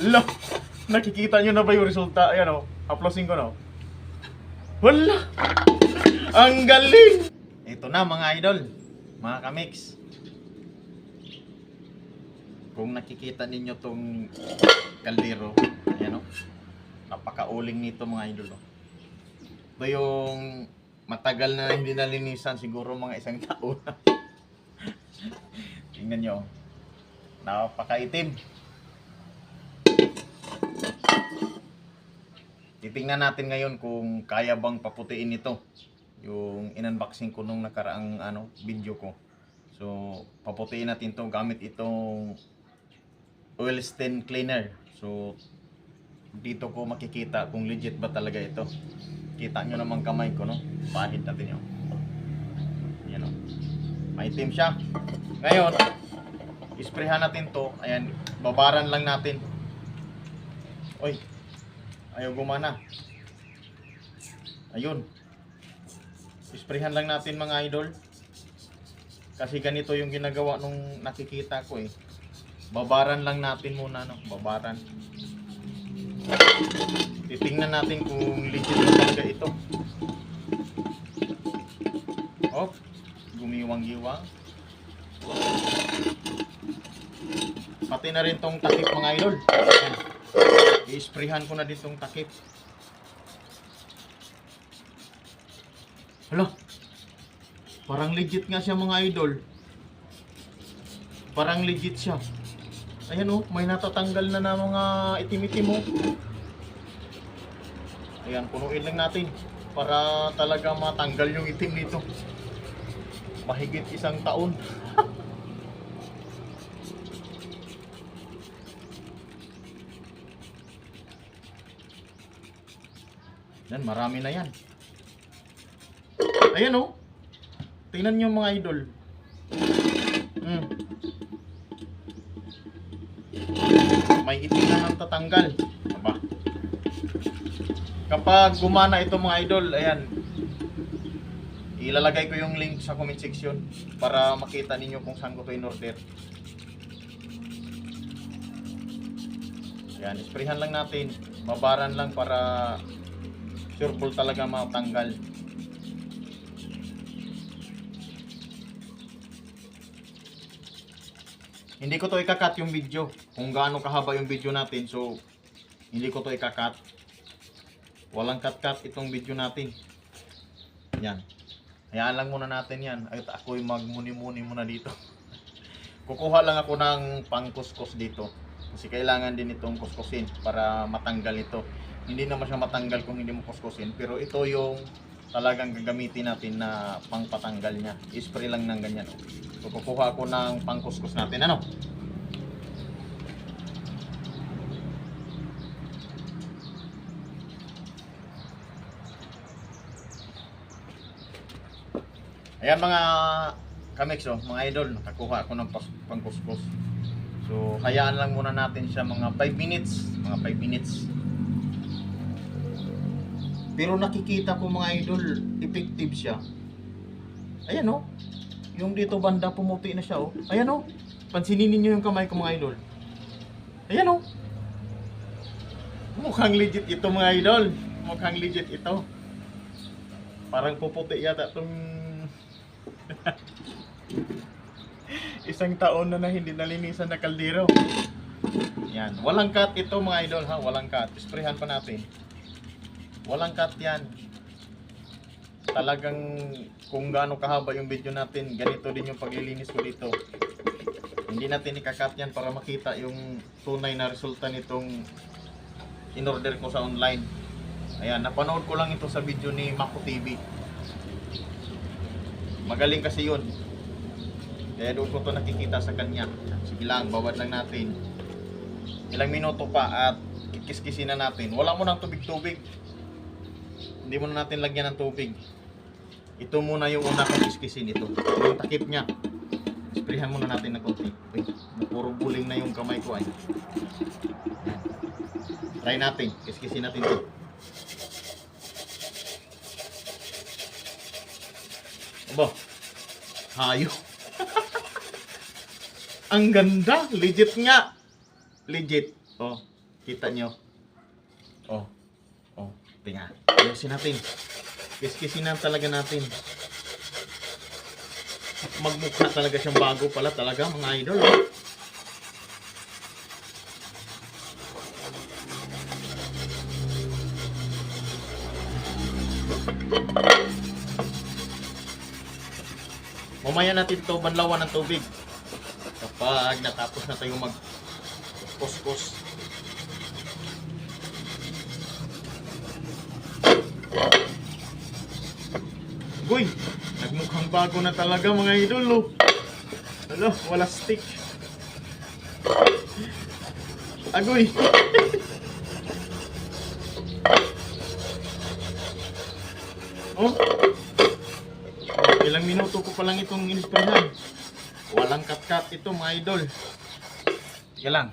Lo, nakikita nyo na ba yung resulta? Ayan o, applausin ko no. Wala! Ang galing! Ito na mga idol, mga kamix. Kung nakikita ninyo tong kaldero, ayan o. Napakauling nito mga idol o. Ito yung matagal na hindi nalinisan, siguro mga isang taon na. Tingnan nyo. Napakaitim. Titingnan natin ngayon kung kaya bang paputiin ito. Yung in-unboxing ko nung nakaraang ano, video ko. So, paputiin natin to gamit itong oil stain cleaner. So, dito ko makikita kung legit ba talaga ito. Kita nyo naman kamay ko, no? Pahid natin yun. Yan, no? Maitim siya. Ngayon, isprehan natin to. Ayan, babaran lang natin. Oy, ayaw gumana. Ayun. Isprehan lang natin mga idol. Kasi ganito yung ginagawa nung nakikita ko eh. Babaran lang natin muna, no? Babaran. Titingnan natin kung legit talaga ito. Oh, gumiwang-giwang. Pati na rin tong takip mga idol. Ayan. I-sprayhan ko na din tong takip. Hala. Parang legit nga siya mga idol. Parang legit siya. Ayan oh, may natatanggal na na mga itim-itim oh. Ayan, punuin lang natin para talaga matanggal yung itim nito. Mahigit isang taon. Yan, marami na yan. Ayan oh. Tingnan nyo mga idol. Hmm. May itim na nang tatanggal. Aba. Kapag gumana ito mga idol, ayan. Ilalagay ko yung link sa comment section para makita ninyo kung saan ko ito in-order. Ayan, isprehan lang natin. Babaran lang para sure full talaga matanggal. Hindi ko to ikakat yung video. Kung gaano kahaba yung video natin. So, hindi ko to ikakat. Walang cut-cut itong video natin. Yan. Hayaan lang muna natin yan. Ay, ako'y magmuni-muni muna dito. Kukuha lang ako ng pangkuskus dito. Kasi kailangan din itong kuskusin para matanggal ito. Hindi naman siya matanggal kung hindi mo kuskusin. Pero ito yung talagang gagamitin natin na pangpatanggal niya. I-spray lang ng ganyan. oh. So, kukuha ako ng pangkuskus natin. Ano? Ayan mga kamix, oh, mga idol, nakakuha ako ng pangkuskus. So, hayaan lang muna natin siya mga 5 minutes. Mga 5 minutes. Pero nakikita ko mga idol, effective siya. Ayan oh. Yung dito banda pumuti na siya oh. Ayan oh. Pansinin niyo yung kamay ko mga idol. Ayan oh. Mukhang legit ito mga idol. Mukhang legit ito. Parang puputi yata itong isang taon na na hindi nalinisan na kaldero. Yan. Walang cut ito mga idol ha. Walang cut. Sprayhan pa natin. Walang cut yan. Talagang kung gaano kahaba yung video natin, ganito din yung paglilinis ko dito. Hindi natin ikakat yan para makita yung tunay na resulta nitong in-order ko sa online. Ayan, napanood ko lang ito sa video ni Mako TV. Magaling kasi yun. Kaya doon ko to nakikita sa kanya. Sige lang, bawad lang natin. Ilang minuto pa at kikiskisin na natin. Wala mo ng tubig-tubig. Hindi mo na natin lagyan ng tubig. Ito muna yung una kong kiskisin ito. Yung takip niya. Sprayhan muna natin ng konti. Uy, puro buling na yung kamay ko ay. Try natin. Kiskisin natin ito. Aba, hayo. Ang ganda. Legit nga. Legit. Oh. Kita nyo? Oh. Oh. Tinga. Ayusin natin. Kiskisin na talaga natin. Magmukha talaga siyang bago pala talaga mga idol. Mamaya natin to banlawan ng tubig. Kapag natapos na tayo mag kuskus. Uy, nagmukhang bago na talaga mga idol. Oh. Ano, wala stick. Agoy. oh. Ilang minuto ko pa lang itong inisprayan. Walang kat-kat ito mga idol. Sige lang.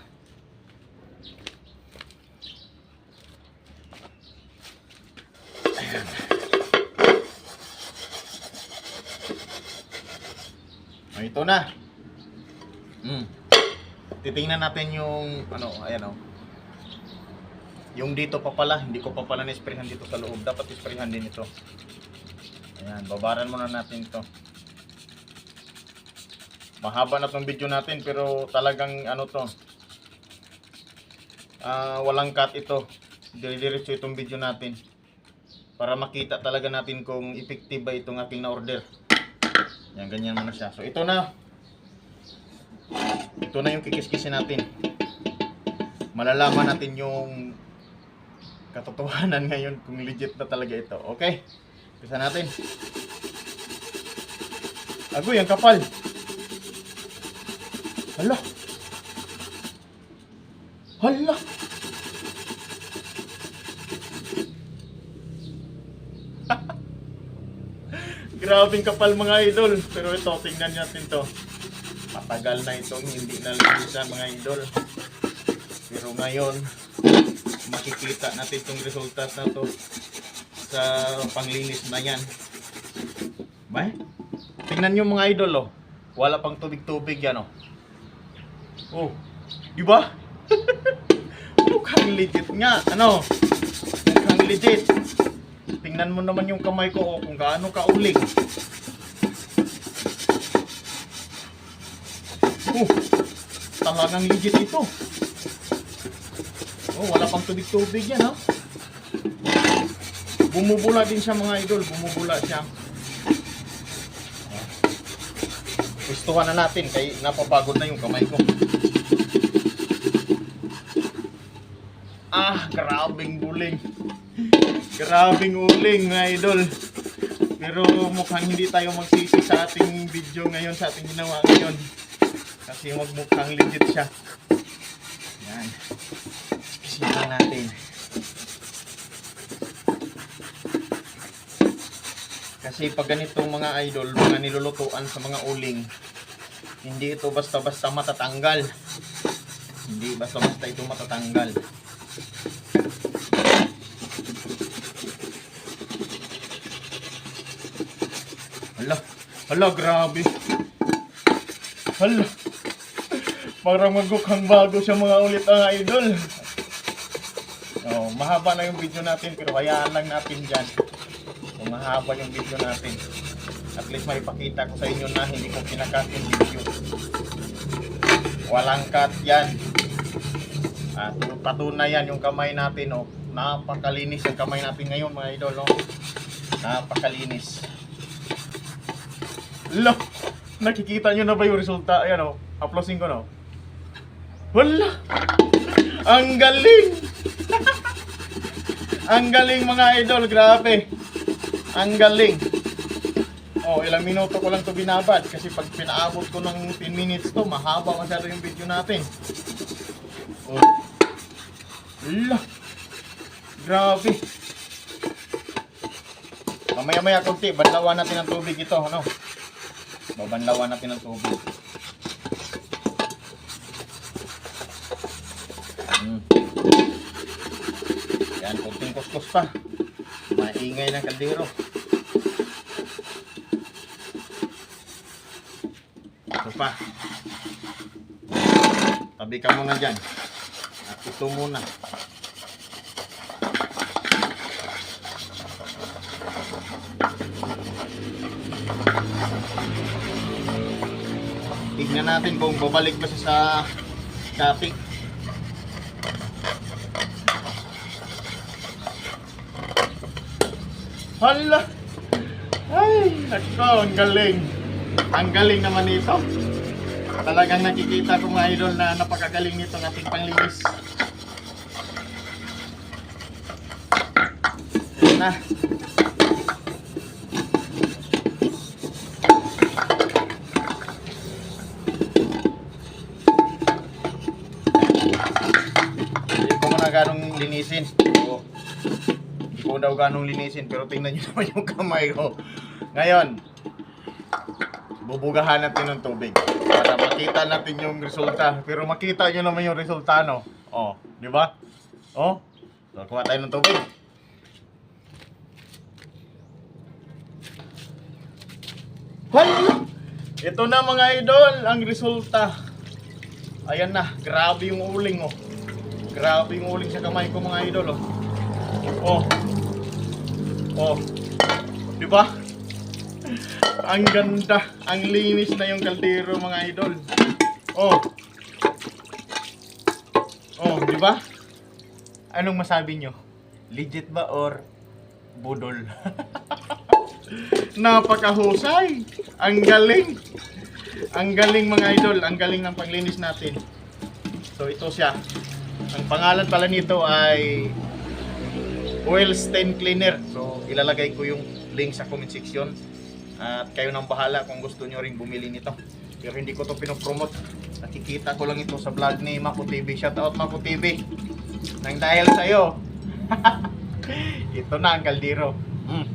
Oh, ito na. Mm. Titingnan natin yung ano, ayan oh. Yung dito pa pala, hindi ko pa pala na-sprayhan dito sa loob. Dapat isprayhan din ito. Ayan, babaran muna natin to. Mahaba na tong video natin pero talagang ano to. Ah, walang cut ito. Dire-diretso itong video natin. Para makita talaga natin kung effective ba itong aking na-order. Yan, ganyan muna siya. So, ito na. Ito na yung kikiskisin natin. Malalaman natin yung katotohanan ngayon kung legit na talaga ito. Okay? Bisa natin. Agoy, ang kapal. Hala. Hala. Grabing kapal mga idol. Pero ito, tingnan natin to. Matagal na itong hindi nalinisan mga idol. Pero ngayon, makikita natin itong resultat na to sa panglinis na yan. Bay? Tingnan nyo mga idol oh. Wala pang tubig-tubig yan oh. Oh. Di ba? Mukhang legit nga. Ano? Mukhang legit. Tingnan mo naman yung kamay ko oh, kung gaano kauling. Oh. Talagang legit ito. Oh, wala pang tubig-tubig yan ha. Bumubula din siya mga idol, bumubula siya. Gustuhan na natin kay napapagod na yung kamay ko. Ah, grabing buling. Grabing uling mga idol. Pero mukhang hindi tayo magsisi sa ating video ngayon, sa ating ginawa ngayon. Kasi magmukhang legit siya. Yan. Isipan natin. Kasi pag ganitong mga idol, mga nilulutuan sa mga uling, hindi ito basta-basta matatanggal. Hindi basta-basta ito matatanggal. Hala, hala, grabe. Hala. Parang magmukhang bago siya mga ulit ang idol. Oh, mahaba na yung video natin pero hayaan lang natin dyan. Kung mahaba yung video natin. At least may pakita ko sa inyo na hindi ko pinakat yung video. Walang cut yan. At patunayan yung kamay natin, oh. Napakalinis yung kamay natin ngayon, mga idol, oh. Napakalinis. Lo, nakikita nyo na ba yung resulta? Ayan, oh. Uploading ko, no? Wala! Ang galing! Ang galing mga idol, grabe. Ang galing. Oh, ilang minuto ko lang to binabad kasi pag pinaabot ko ng 10 minutes to, mahaba masyado yung video natin. Oh. Ala. Grabe. Mamaya-maya konti, banlawan natin ng tubig ito, ano? Babanlawan natin ng tubig. Hmm. Yan, kunting kuskus pa. Maingay ng kaldero. Ito pa. Tabi ka muna dyan. At ito muna. Tignan natin kung babalik ba siya sa dati. Hala! Ay, nako, ang galing. Ang galing naman nito. Talagang nakikita ko mga idol na napakagaling nito ng ating panglinis. Na. Muna ganong linisin. Oo. Hindi ko daw ganong linisin pero tingnan nyo naman yung kamay ko. Ngayon, bubugahan natin ng tubig para makita natin yung resulta. Pero makita nyo naman yung resulta, no? Oh, di ba? Oh, so, kuha tayo ng tubig. Hala! Ito na mga idol, ang resulta. Ayan na, grabe yung uling, oh. Grabe yung uling sa kamay ko mga idol, oh. Oh. Oh. Di ba? Ang ganda, ang linis na yung kaldero mga idol. Oh. Oh, di ba? Anong masabi nyo? Legit ba or budol? Napakahusay! Ang galing! Ang galing mga idol, ang galing ng panglinis natin. So ito siya. Ang pangalan pala nito ay oil stain cleaner. So ilalagay ko yung link sa comment section. At kayo nang bahala kung gusto nyo rin bumili nito. Pero hindi ko to pinopromote. Nakikita ko lang ito sa vlog ni Mako TV. Shout out Mako TV. Nang dahil sa'yo. ito na ang kaldero. Mm.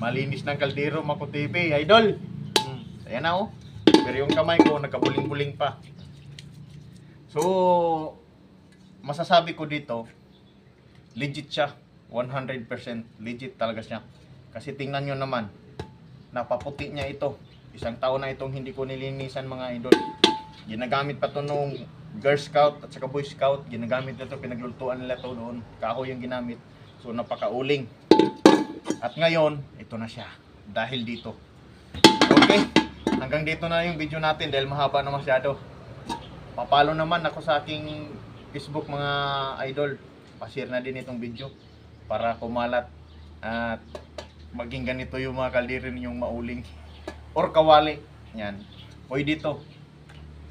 Malinis ng kaldero Mako TV. Idol. Mm. Ayan na oh. Pero yung kamay ko nagkabuling-buling pa. So, masasabi ko dito, legit siya. 100% legit talaga siya. Kasi tingnan nyo naman, napaputi niya ito. Isang taon na itong hindi ko nilinisan mga idol. Ginagamit pa to nung Girl Scout at saka Boy Scout. Ginagamit na to, pinaglulutuan nila to doon. Kahoy yung ginamit. So napakauling. At ngayon, ito na siya. Dahil dito. Okay. Hanggang dito na yung video natin dahil mahaba na masyado. Papalo naman ako sa aking Facebook mga idol. Pashare na din itong video para kumalat at maging ganito yung mga kaldero ninyong mauling or kawali. Yan. Hoy dito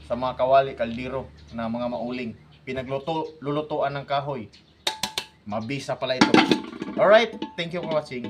sa mga kawali, kaldero na mga mauling. Pinagluto, lulutuan ng kahoy. Mabisa pala ito. Alright, thank you for watching.